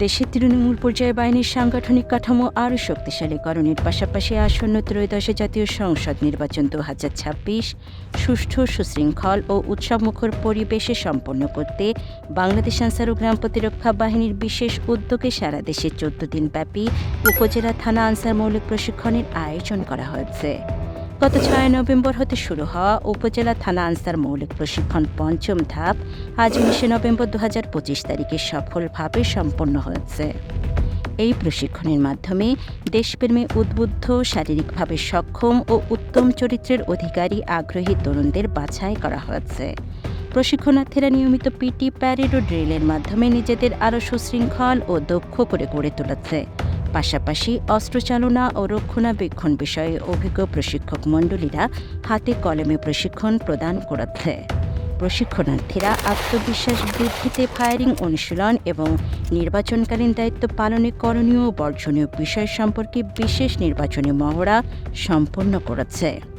দেশের তৃণমূল পর্যায়ে বাহিনীর সাংগঠনিক কাঠামো আরও শক্তিশালীকরণের পাশাপাশি আসন্ন ত্রয়োদশ জাতীয় সংসদ নির্বাচন দু হাজার ছাব্বিশ সুষ্ঠু, সুশৃঙ্খল ও উৎসবমুখর পরিবেশে সম্পন্ন করতে বাংলাদেশ আনসার ও গ্রাম প্রতিরক্ষা বাহিনীর বিশেষ উদ্যোগে সারা দেশে চোদ্দ দিনব্যাপী উপজেলা থানা আনসার মৌলিক প্রশিক্ষণের আয়োজন করা হয়েছে। গত ছয় নভেম্বর হতে শুরু হওয়া উপজেলা থানা আনসার মৌলিক প্রশিক্ষণ পঞ্চম ধাপ আজ উনিশে নভেম্বর দু হাজার পঁচিশ তারিখে সফলভাবে সম্পন্ন হয়েছে। এই প্রশিক্ষণের মাধ্যমে দেশপ্রেমে উদ্বুদ্ধ, শারীরিকভাবে সক্ষম ও উত্তম চরিত্রের অধিকারী আগ্রহী তরুণদের বাছাই করা হয়েছে। প্রশিক্ষণার্থীরা নিয়মিত পিটি, প্যারেড ও ড্রিলের মাধ্যমে নিজেদের আরও সুশৃঙ্খল ও দক্ষ করে গড়ে তুলেছে। পাশাপাশি অস্ত্রচালনা ও রক্ষণাবেক্ষণ বিষয়ে অভিজ্ঞ প্রশিক্ষক মণ্ডলীরা হাতে কলমে প্রশিক্ষণ প্রদান করেছে। প্রশিক্ষণার্থীরা আত্মবিশ্বাস বৃদ্ধিতে ফায়ারিং অনুশীলন এবং নির্বাচনকালীন দায়িত্ব পালনে করণীয় বর্জনীয় বিষয় সম্পর্কে বিশেষ নির্বাচনী মহড়া সম্পন্ন করেছে।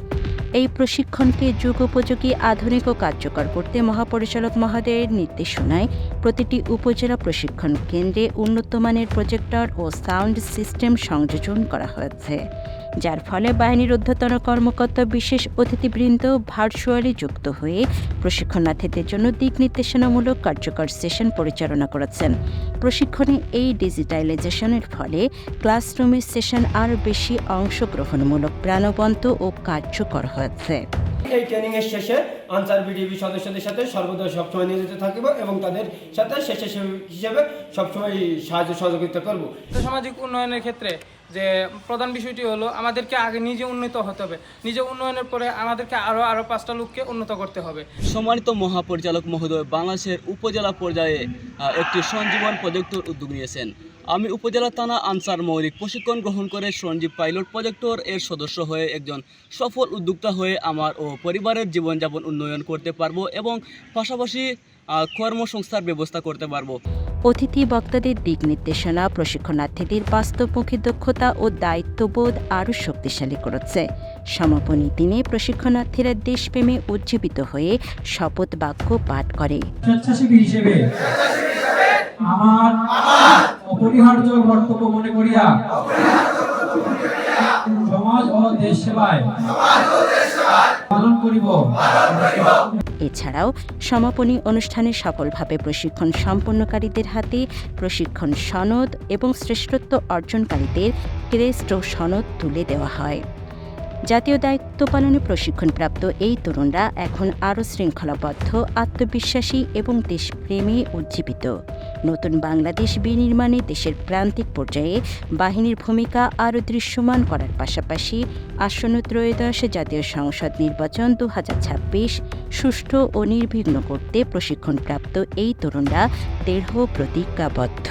এই প্রশিক্ষণকে যুগোপযোগী, আধুনিক ও কার্যকর করতে মহাপরিচালক মহোদয়ের নির্দেশনায় প্রতিটি উপজেলা প্রশিক্ষণ কেন্দ্রে উন্নতমানের প্রজেক্টর ও সাউন্ড সিস্টেম সংযোজন করা হয়েছে। যার ফলে বাহিনীর ঊর্ধ্বতন কর্মকর্তা বিশেষ অতিথিবৃন্দ ভার্চুয়ালি যুক্ত হয়ে প্রশিক্ষণার্থীদের জন্য দিক নির্দেশনামূলক কার্যকর সেশন পরিচালনা করেছেন। প্রশিক্ষণে এই ডিজিটালাইজেশনের ফলে ক্লাসরুমের সেশন আরও বেশি অংশগ্রহণমূলক প্রাণবন্ত ও কার্যকর হয়েছে। এই ট্রেনিং এর শেষে আনসার বিডিবি সদস্যদের সাথে সর্বদা সবসময় নিয়োজিত থাকিব এবং তাদের সাথে শেষে হিসেবে সবসময় সাহায্য সহযোগিতা করব। সামাজিক উন্নয়নের ক্ষেত্রে যে প্রধান বিষয়টি হলো, আমাদেরকে আগে নিজে উন্নত হতে হবে। নিজে উন্নয়নের পরে আমাদেরকে আরও আরও পাঁচটা লোককে উন্নত করতে হবে। সম্মানিত মহাপরিচালক মহোদয়, বাংলাদেশের উপজেলা পর্যায়ে একটি সঞ্জীবন প্রজেক্টর উদ্যোগ নিয়েছেন। আমি উপজেলা থানা আনসার মৌলিক প্রশিক্ষণ গ্রহণ করে সঞ্জীব পাইলট প্রজেক্টর এর সদস্য হয়ে একজন সফল উদ্যোক্তা হয়ে আমার ও পরিবারের জীবনযাপন উন্নয়ন করতে পারব এবং পাশাপাশি কর্মসংস্থার ব্যবস্থা করতে পারব। অতিথি বক্তাদের দিক নির্দেশনা প্রশিক্ষণার্থীদের বাস্তবমুখী দক্ষতা ও দায়িত্ববোধ আরও শক্তিশালী করেছে। সমাপনী দিনে প্রশিক্ষণার্থীরা দেশপ্রেমে উজ্জীবিত হয়ে শপথ বাক্য পাঠ করে। অপরিহার্য কর্তব্য মনে করিয়া সমাজ ও দেশ সেবায় করিব। এছাড়াও সমাপনী অনুষ্ঠানে সফলভাবে প্রশিক্ষণ সম্পন্নকারীদের হাতে প্রশিক্ষণ সনদ এবং শ্রেষ্ঠত্ব অর্জনকারীদের ক্রেস্ট সনদ তুলে দেওয়া হয়। জাতীয় দায়িত্ব পালনে প্রশিক্ষণপ্রাপ্ত এই তরুণরা এখন আরও শৃঙ্খলাবদ্ধ, আত্মবিশ্বাসী এবং দেশপ্রেমে উজ্জীবিত। নতুন বাংলাদেশ বিনির্মাণে দেশের প্রান্তিক পর্যায়ে বাহিনীর ভূমিকা আরও দৃশ্যমান করার পাশাপাশি আসন্ন ত্রয়োদশ জাতীয় সংসদ নির্বাচন দু হাজার ছাব্বিশ সুষ্ঠু ও নির্বিঘ্ন করতে প্রশিক্ষণপ্রাপ্ত এই তরুণরা দৃঢ় প্রতিজ্ঞাবদ্ধ।